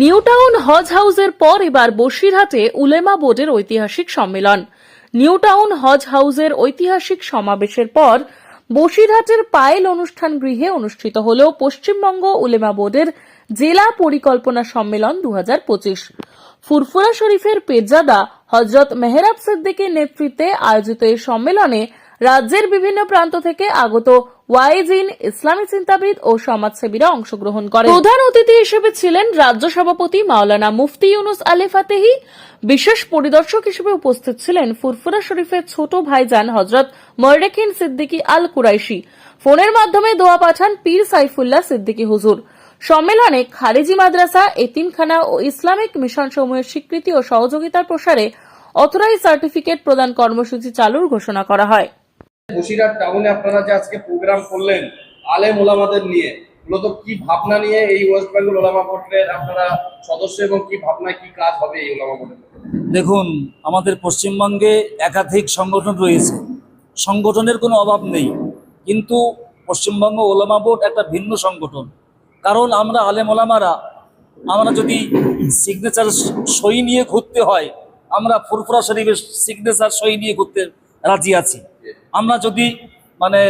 নিউটাউন হজ হাউসের পর এবার বসিরহাটে উলেমা বোর্ডের ঐতিহাসিক সম্মেলন। নিউটাউন হজ হাউসের ঐতিহাসিক সমাবেশের পর বসিরহাটের পায়েল অনুষ্ঠান গৃহে অনুষ্ঠিত হল পশ্চিমবঙ্গ উলেমা বোর্ডের জেলা পরিকল্পনা সম্মেলন দু হাজার পঁচিশ। ফুরফুরা শরীফের পেজাদা হজরত মেহরাব সিদ্দিকের নেতৃত্বে আয়োজিত এই সম্মেলনে রাজ্যের বিভিন্ন প্রান্ত থেকে আগত ওয়াইজিন ইসলামী চিন্তাবিদ ও সমাজসেবীরা অংশগ্রহণ করেন। প্রধান অতিথি হিসেবে ছিলেন রাজ্য সভাপতি মাওলানা মুফতি ইউনুস আলী ফাতেহি। বিশেষ পরিদর্শক হিসেবে উপস্থিত ছিলেন ফুরফুরা শরীফের ছোট ভাইজান হজরত মর্রেখিন সিদ্দিকী আল কুরাইশি। ফোনের মাধ্যমে দোয়া পাঠান পীর সাইফুল্লাহ সিদ্দিকী হুজুর। সম্মেলনে খারেজি মাদ্রাসা, এতিমখানা ও ইসলামিক মিশন সমূহের স্বীকৃতি ও সহযোগিতার প্রসারে অথরাইজ সার্টিফিকেট প্রদান কর্মসূচি চালুর ঘোষণা করা হয়। বসিরহাট টাউনে আপনারা যে আজকে প্রোগ্রাম করলেন, আলেম ওলামাদের নিয়ে, মূলত কি ভাবনা নিয়ে এই ওয়েস্ট বেঙ্গল ওলামা বোর্ডের আপনারা সদস্য এবং কি ভাবনায় কি কাজ হবে এই ওলামা বোর্ডের দেখুন, আমাদের পশ্চিমবঙ্গে একাধিক সংগঠন রয়েছে। সংগঠনের কোনো অভাব নেই। কিন্তু পশ্চিমবঙ্গ ওলামা বোর্ড একটা ভিন্ন সংগঠন। কারণ আমরা আলেম ওলামারা, আমরা যদি সিগনেচার সই নিয়ে ঘুরতে হয়, আমরা ফুরফুরা শরীফের সিগনেচার সই নিয়ে ঘুরতে রাজি আছি। আমরা যদি মানে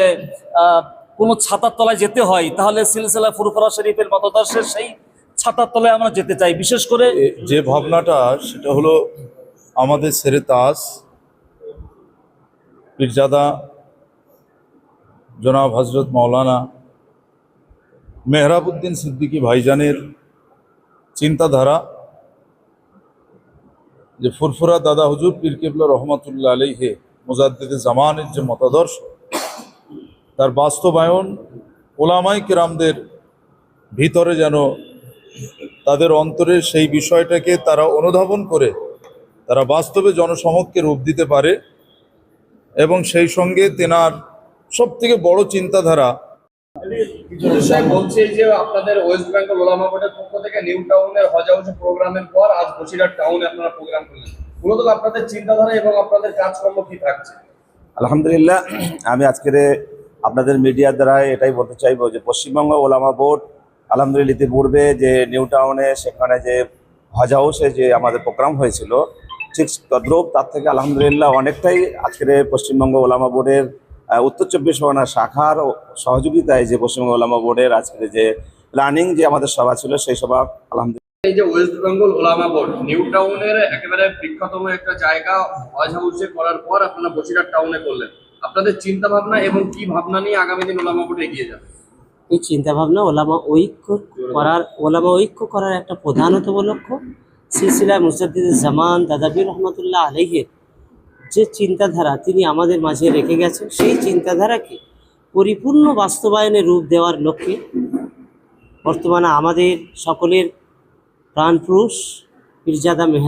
কোনো ছাতার তলায় যেতে হয়, তাহলে সিলসিলা ফুরফুরা শরীফের মতদর্শের সেই ছাতার তলায় আমরা যেতে চাই। বিশেষ করে যে ভাবনাটা, সেটা হলো আমাদের সেরে তাস, পীরজাদা, জনাব হজরত মাওলানা মেহরাবুদ্দিন সিদ্দিকী ভাইজানের চিন্তাধারা, যে ফুরফুরা দাদা হুজুর পীর কেবলা রহমতুল্লাহ আলাইহে মুজাদ্দিদে জামানের যে মতাদর্শ, তার বাস্তবায়ন ওলামাই কেরামদের ভিতরে যেন তাদের অন্তরে সেই বিষয়টাকে তারা অনুধাবন করে, তারা বাস্তবে জনসমক্ষে রূপ দিতে পারে এবং সেই সঙ্গে তেনার সব থেকে বড় চিন্তাধারা বলছে যে আপনাদের ওয়েস্ট বেঙ্গল ওলামা বোর্ডের পক্ষ থেকে নিউ টাউনের হজ প্রোগ্রামের পর আজ বসিরহাট টাউনে আপনারা প্রোগ্রাম করলেন। মূলত আপনাদের চিন্তাধারা এবং আপনাদের কাজকর্ম কি থাকছে? আলহামদুলিল্লাহ, আমি আজকের আপনাদের মিডিয়ার দ্বারা এটাই বলতে চাইব যে পশ্চিমবঙ্গ ওলামা বোর্ড আলহামদুলিল্লাহ ইতিপূর্বে যে নিউ টাউনে সেখানে যে হজ হাউসে যে আমাদের প্রোগ্রাম হয়েছিল, ঠিক তদ্রুপ তার থেকে আলহামদুলিল্লাহ অনেকটাই আজকের পশ্চিমবঙ্গ ওলামা বোর্ডের উত্তর চব্বিশ পরগনা শাখার সহযোগিতায় যে পশ্চিমবঙ্গ ওলামা বোর্ডের আজকের যে প্ল্যানিং যে আমাদের সভা ছিল, সেই সভা আলহামদুলিল্লাহ এই যে ওয়েস্ট বেঙ্গল ওলামা বোর্ড, নিউ টাউনের একেবারে বিখ্যাতম একটা জায়গা, হজ হাউসে করার পর আপনারা বসিরহাট টাউনে করলেন। আপনাদের চিন্তা ভাবনা এবং কি ভাবনা নিয়ে আগামী দিন ওলামা বোর্ডে এগিয়ে যাবে? এই চিন্তাভাবনা ওলামা ঐক্য করার, ওলামা ঐক্য করার একটা প্রধানতম লক্ষ্য সিলসিলা মুজাদ্দিদ জামান দাদাবির রহমতুল্লাহ আলহের যে চিন্তাধারা তিনি আমাদের মাঝে রেখে গেছেন, সেই চিন্তাধারাকে পরিপূর্ণ বাস্তবায়নে রূপ দেওয়ার লক্ষ্যে বর্তমানে আমাদের সকলের प्राणपुरुष पीरजादा मेहरा।